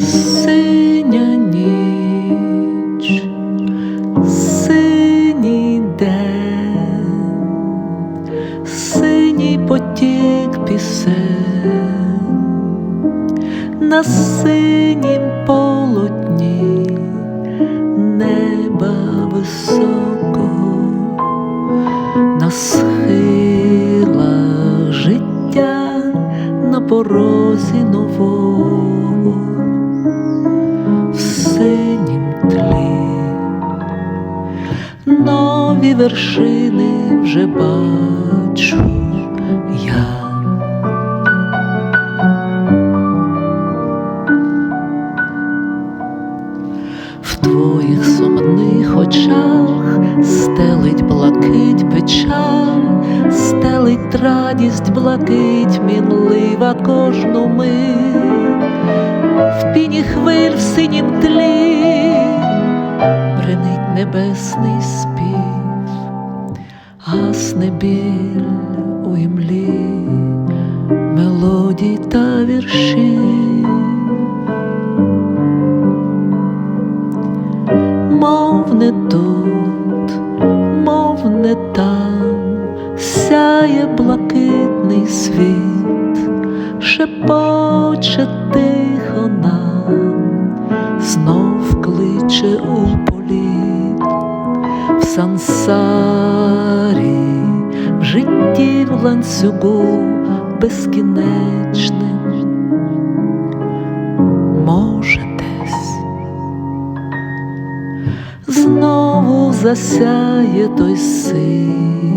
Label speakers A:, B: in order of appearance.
A: Синя ніч, синій день, синій потік пісень, на синім полотні неба високого, на схилах життя на порозі нового, синім тлі, нові вершини вже бачу я. В твоїх сумних очах стелить блакить печаль, стелить радість, блакить, мінлива кожну мить, в піні хвиль в синім тлі, бренить небесний спів, гасне біль у імлі, мелодій та віршів. мов не тут, мов не там, сяє блакитний світ, шепоче тихо у в сансарі, в житті в ланцюгу безкінечним. Може десь знову засяє той синій